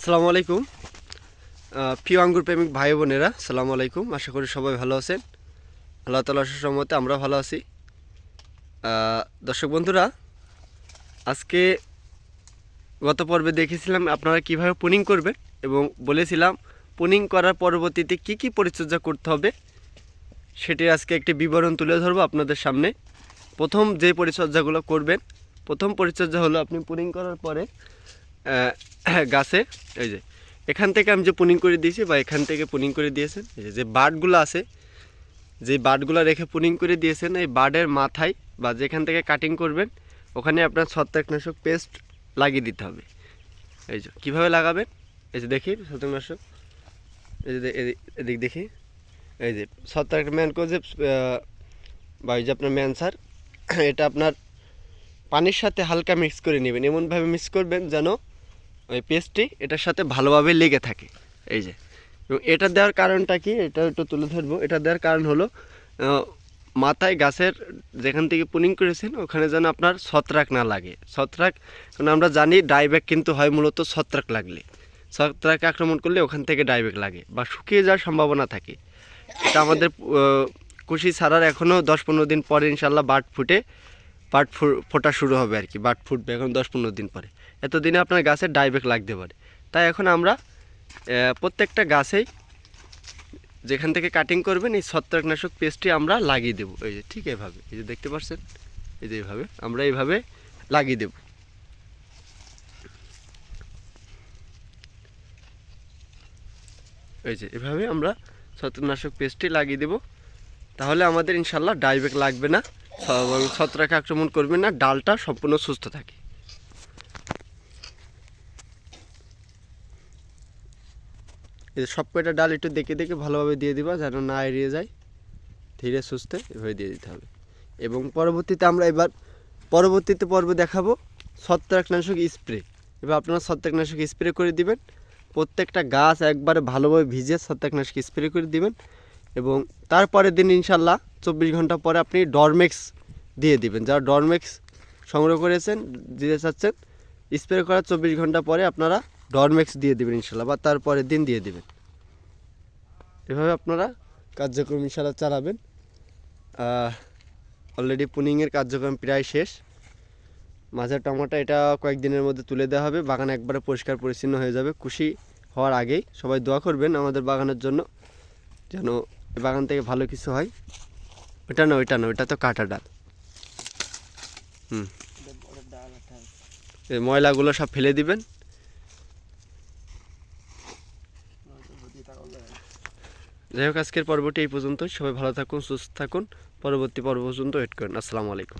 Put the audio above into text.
আসসালামু আলাইকুম। প্রিয় আঙ্গুর প্রেমিক ভাই বোনেরা, আসসালামু আলাইকুম। আশা করি সবাই ভালো আছেন। আল্লাহ তালা সম্মতে আমরা ভালো আছি। দর্শক বন্ধুরা, আজকে গত পর্বে দেখেছিলাম আপনারা কীভাবে পুনিং করবেন এবং বলেছিলাম পুনিং করার পরবর্তীতে কি কি পরিচর্যা করতে হবে, সেটি আজকে একটি বিবরণ তুলে ধরবো আপনাদের সামনে। প্রথম যে পরিচর্যাগুলো করবেন, প্রথম পরিচর্যা হলো আপনি পুনিং করার পরে গাছে, এই যে, এখান থেকে আমি যে পুনিং করে দিয়েছি বা এখান থেকে পুনিং করে দিয়েছেন, এই যে- বার্ডগুলো আছে, যে বার্ডগুলো রেখে পুনিং করে দিয়েছেন, এই বার্ডের মাথায় বা যেখান থেকে কাটিং করবেন, ওখানে আপনার ছত্রাকনাশক পেস্ট লাগিয়ে দিতে হবে। এই যে, কীভাবে লাগাবেন? এই যে দেখি, ছত্রাকনাশক। এই যে এদিক দেখি। এই যে, ছত্রাক ম্যানকো যে বা এই যে আপনার ম্যানসার এটা আপনার পানির সাথে হালকা মিক্স করে নেবেন। এমনভাবে মিক্স করবেন যেন ওই পেস্টটি এটার সাথে ভালোভাবে লেগে থাকে। এই যে। এবং এটা দেওয়ার কারণটা কি? এটা একটু তুলে ধরবো। এটা দেওয়ার কারণ হলো মাথায় গাছের যেখান থেকে পুনিং করেছেন, ওখানে যেন আপনার ছত্রাক না লাগে। ছত্রাক, কারণ আমরা জানি ডাইব্যাক কিন্তু হয় মূলত ছত্রাক লাগলে। ছত্রাক আক্রমণ করলে ওখান থেকে ডাইব্যাক লাগে বা শুকিয়ে যাওয়ার সম্ভাবনা থাকে। এটা আমাদের কুশি ছাড়ার এখনও দশ পনেরো দিন পরে ইনশাল্লাহ বাট ফুটে বাট ফোটা শুরু হবে আর কি বাট ফুটবে এখন দশ পনেরো দিন পরে। এতদিনে আপনার গাছের ডাইব্যাক লাগতে পারে। তাই এখন আমরা প্রত্যেকটা গাছেই যেখান থেকে কাটিং করবেন, এই ছত্রাকনাশক পেস্টটি আমরা লাগিয়ে দেবো। এই যে, ঠিক এভাবে। এই যে, দেখতে পাচ্ছেন এই যে এইভাবে আমরা এইভাবে লাগিয়ে দেব। এই যে, এভাবে আমরা ছত্রাকনাশক পেস্টটি লাগিয়ে দেব। তাহলে আমাদের ইনশাল্লাহ ডাইব্যাক লাগবে না। ছত্রাক আক্রমণ করবে না। ডালটা সম্পূর্ণ সুস্থ থাকে এই যে সব কয়টা ডাল একটু দেখে দেখে ভালোভাবে দিয়ে দিবা, যেন না এড়িয়ে যায়। ধীরে সুস্থে এভাবে দিয়ে দিতে হবে। এবং পরবর্তীতে আমরা এবার, পরবর্তীতে পর্বে দেখাবো ছত্রাকনাশক স্প্রে। এবার আপনারা ছত্রাকনাশক স্প্রে করে দিবেন। প্রত্যেকটা গাছ একবারে ভালোভাবে ভিজে ছত্রাকনাশক স্প্রে করে দিবেন। এবং তারপরের দিন ইনশাল্লাহ চব্বিশ ঘণ্টা পরে আপনি ডরমেক্স দিয়ে দিবেন। যারা ডরমেক্স সংগ্রহ করেছেন, দিতে চাচ্ছেন, স্প্রে করার চব্বিশ ঘণ্টা পরে আপনারা ডরমেক্স দিয়ে দেবেন ইনশাল্লাহ, বা তারপরের দিন দিয়ে দেবেন। এভাবে আপনারা কার্যক্রম ইনশাল্লাহ চালাবেন। অলরেডি পুনিংয়ের কার্যক্রম প্রায় শেষ। মাঝের টমাটো এটা কয়েকদিনের মধ্যে তুলে দেওয়া হবে। বাগান একবারে পরিষ্কার পরিচ্ছন্ন হয়ে যাবে। খুশি হওয়ার আগেই সবাই দোয়া করবেন আমাদের বাগানের জন্য, যেন বাগান থেকে ভালো কিছু হয়। ওটা না, ওইটা না, ওইটা তো কাটা ডাল। হুম। ময়লাগুলো সব ফেলে দিবেন। যাই হোক, আজকের পর্বটি এই পর্যন্ত সবাই ভালো থাকুন, সুস্থ থাকুন। পরবর্তী পর্ব পর্যন্ত ওয়েট করুন। আসসালামু আলাইকুম।